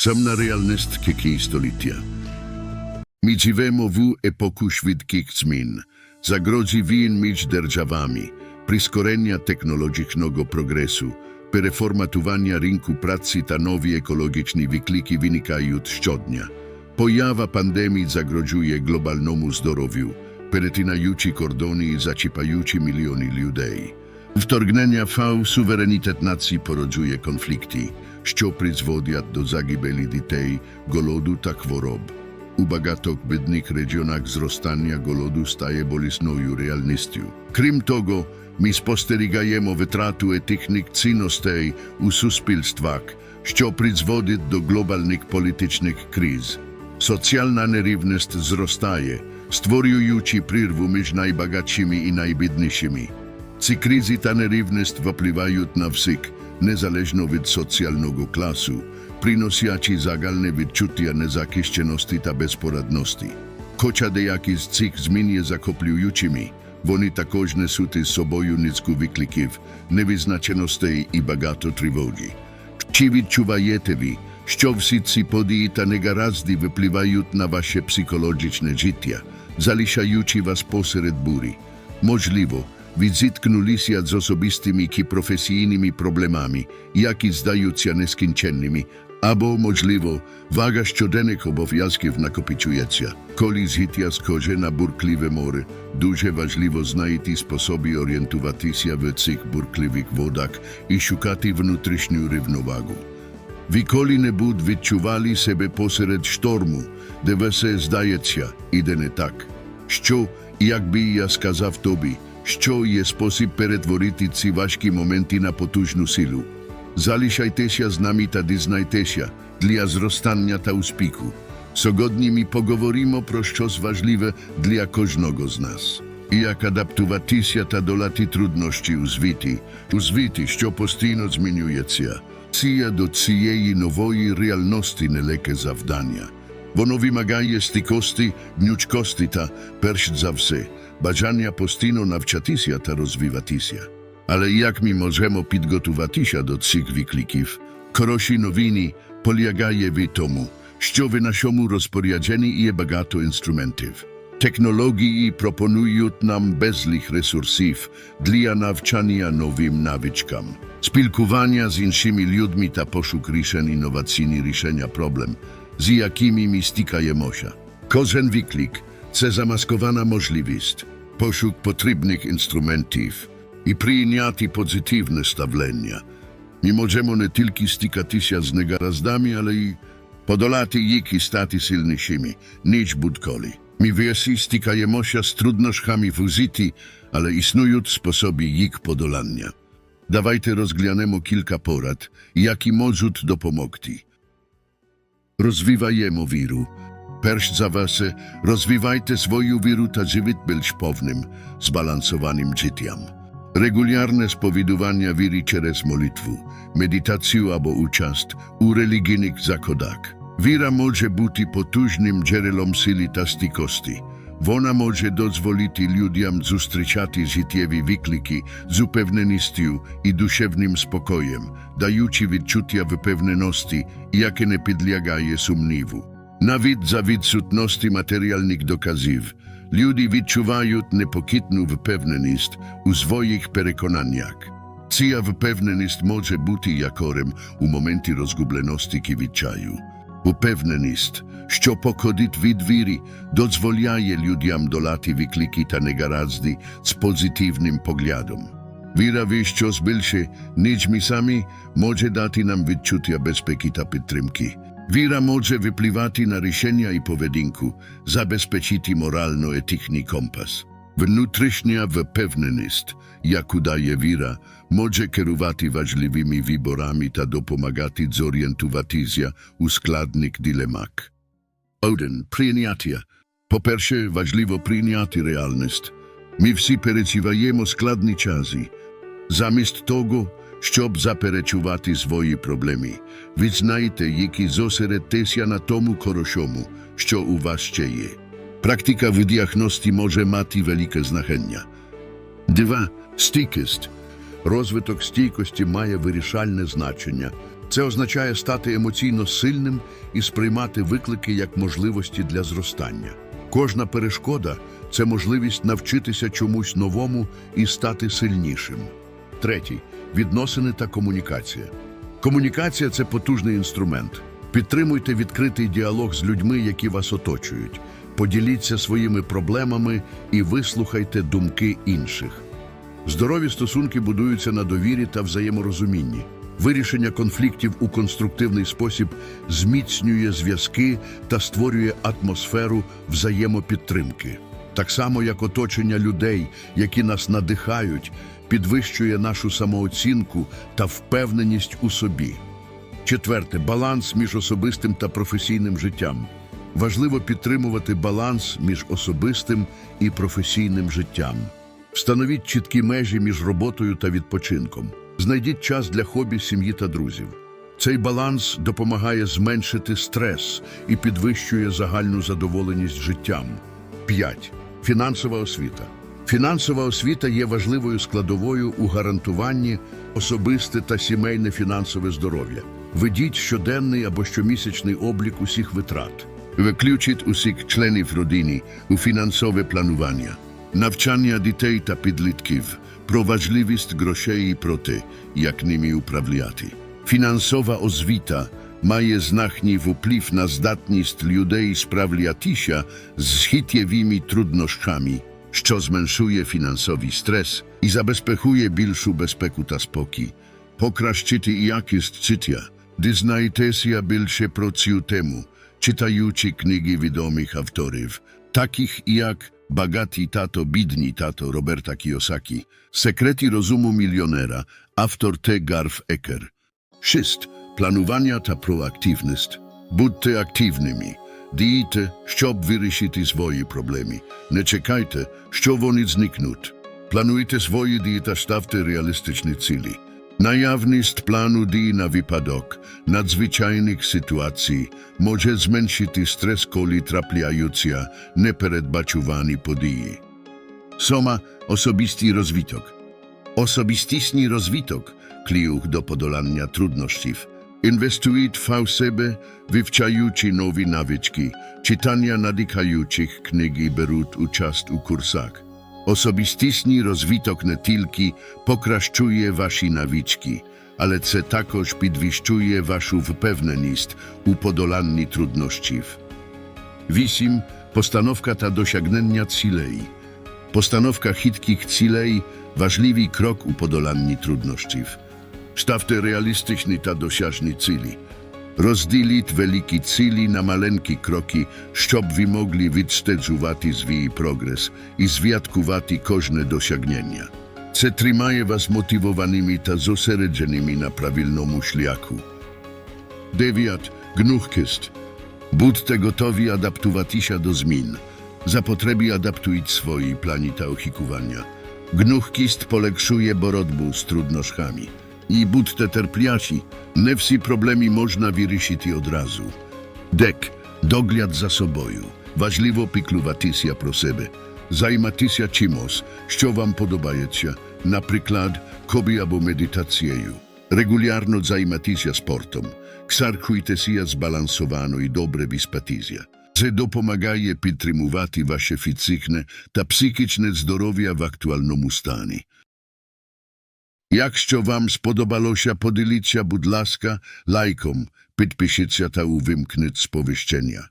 Сам на реальності століття. Ми живемо в епоку швидких змін, загрози війн між державами, прискорення технологічного прогресу, переформатування ринку праці та нові екологічні виклики виникають щодня. Поява пандемії загрожує глобальному здоров'ю, перетинаючи кордони і зачіпаючи мільйони людей. Вторгнення в суверенітет нації породжує конфлікти, що призводять до загибелі дітей, голоду та хвороб. У багатьох бідних регіонах зростання голоду стає болісною реальністю. Крім того, ми спостерігаємо витрату етичних цінностей у суспільствах, що призводить до глобальних політичних криз. Соціальна нерівність зростає, створюючи прірву між найбагатшими і найбіднішими. Ці кризи та нерівність впливають на всіх, незалежно від соціального класу, приносячи загальне відчуття незахищеності та безпорадності. Хоча деякі з цих змін є захоплюючими, вони також несуть із собою низку викликів, невизначеностей і багато тривоги. Чи відчуваєте ви, що всі ці події та негаразди випливають на ваше психологічне життя, залишаючи вас посеред бурі? Можливо, ви зіткнулися з особистими чи професійними проблемами, які здаються нескінченними, або, можливо, вага щоденних обов'язків накопичується. Коли життя схоже на буркливе море, дуже важливо знайти способи орієнтуватися в цих буркливих водах і шукати внутрішню рівновагу. Ви коли-небудь відчували себе посеред шторму, де все здається, іде не так. Що, якби я сказав тобі, що є спосіб перетворити ці важкі моменти на потужну силу? Залишайтеся з нами та дізнайтеся для зростання та успіху. Сьогодні ми поговоримо про щось важливе для кожного з нас. Як адаптуватися та долати труднощі у світі, у світі, що постійно змінюється. Ція до цієї нової реальності нелегке завдання. Воно вимагає стикості, гнучкості та, перш за все, бажання постійно навчатися та розвиватися. Але як ми можемо підготуватися до цих викликів? Хороші новини полягає в тому, що в нашому розпорядженні є багато інструментів. Технології пропонують нам безліч ресурсів для навчання новим навичкам, спілкування з іншими людьми та пошук рішень інноваційні рішення проблем, z jakimi mistika Jemosia. Kozen wiklik, це zamaskowana możliwość, poszuk potrzebnych instrumentów i przyjęty pozytywne stawlenia. Mi możemy nie tylko stykać się z negarazdami, ale i podolati jiki stati silniejszymi, niż budkoli. Mi wiesi stykajemy się z trudnościami w uzyty, ale istnieją sposoby ich podolania. Dawajcie rozglianemu kilka porad, jaki możut dopomogti Розвиваємо віру. Перш за все, розвивайте свою віру та живіть більш повним, збалансованим життям. Регулярне сповідування віри через молитву, медитацію або участь у релігійних заходах. Віра може бути потужним джерелом сили та стійкості. Вона може дозволити людям зустрічати життєві виклики з упевненістю і душевним спокоєм, даючи відчуття впевненості, яке не підлягає сумніву. Навіть за відсутності матеріальних доказів, люди відчувають непокітну впевненість у своїх переконаннях. Ця впевненість може бути якорем у моменті розгубленості чи відчаю. Упевненість, що походить від віри, дозволяє людям долати виклики та негаразди з позитивним поглядом. Віра в щось більше, ніж ми самі, може дати нам відчуття безпеки та підтримки. Віра може впливати на рішення і поведінку, забезпечити морально-етичний компас. Внутрішня впевненість, яку дає віра, може керувати важливими виборами та допомагати зорієнтуватися у складних дилемах. Один. Прийняття. По-перше, важливо прийняти реальність. Ми всі переживаємо складні часи. Замість того, щоб заперечувати свої проблеми, ви знаєте, які зосередитеся на тому хорошому, що у вас ще є. Практика вдячності може мати велике значення. Два. Стійкість. Розвиток стійкості має вирішальне значення. Це означає стати емоційно сильним і сприймати виклики як можливості для зростання. Кожна перешкода це можливість навчитися чомусь новому і стати сильнішим. Третій відносини та комунікація. Комунікація це потужний інструмент. Підтримуйте відкритий діалог з людьми, які вас оточують. Поділіться своїми проблемами і вислухайте думки інших. Здорові стосунки будуються на довірі та взаєморозумінні. Вирішення конфліктів у конструктивний спосіб зміцнює зв'язки та створює атмосферу взаємопідтримки. Так само, як оточення людей, які нас надихають, підвищує нашу самооцінку та впевненість у собі. Четверте баланс між особистим та професійним життям. Важливо підтримувати баланс між особистим і професійним життям. Встановіть чіткі межі між роботою та відпочинком. Знайдіть час для хобі, сім'ї та друзів. Цей баланс допомагає зменшити стрес і підвищує загальну задоволеність життям. 5. Фінансова освіта. Фінансова освіта є важливою складовою у гарантуванні особисте та сімейне фінансове здоров'я. Ведіть щоденний або щомісячний облік усіх витрат. Виключіть усіх членів родини у фінансове планування, навчання дітей та підлітків, про важливість грошей і про те, як ними управляти. Фінансова освіта має значний вплив на здатність людей справлятися з життєвими труднощами, що зменшує фінансовий стрес і забезпечує більшу безпеку та спокій. Покращити якість життя. Дізнайтеся більше про цю тему, читаючи книги відомих авторів, таких як «Багатий тато, бідний тато» Роберта Кіосакі, «Секрети розуму мільйонера» автор Т. Гарф Екер. 6. Планування та проактивність. Будьте активними. Дійте, щоб вирішити свої проблеми. Не чекайте, що вони зникнуть. Плануйте свої дії та ставте реалістичні цілі. Na javnost plánu dí na výpadok, nadzvyčajných situácií, môže zmenšiť stres kvôli trapliajúcia, neperedbačovaný podíji. Soma osobisty rozwitok. Osobistýsny rozwitok, kliuch do podolania trudności. Inwestuit w siebie, wywczający nowi nawyczki, czytania nadykajucich knyg berut uczast u kursach. Osobistiśni rozwitok ne tilki pokraszczuje wasi nawiczki, ale ce takoż podwiszczuje waszu wpewnenost u podolanni trudnościw. Wisim postanowka ta dosiagnęnia cilei. Postanowka hitkich cilei ważliwi krok u podolanni trudnościw. Stawte realistyczny ta dosiażni cili. великі цілі на маленькі кроки, щоб ви могли відстежувати свій прогрес і святкувати кожне досягнення. Це тримає вас мотивованими та зосередженими на правильному шляху. 9. Gnuchkist. Будьте готові адаптуватися до змін. За potrzeby adaptujcie swoi plani ta ochikowania. Gnuchkist polepszuje borotbu z trudnościami. I budźcie terpliaci, nie wsi problemi można wyruszyć od razu. Dek, dogliad za sobою. Важливо піклуватися про себе. Займатися чимось, що вам подобається, наприклад, хобі або медитацією. Регулярно займатися спортом. Ксархуйтеся збалансовано і добре виспатися. Це допомагає підтримувати ваше фізичне та психічне здоров'я в актуальному стані. Якщо вам сподобалося, поділіться, будь ласка, лайком, підпишіться та увімкніть сповіщення.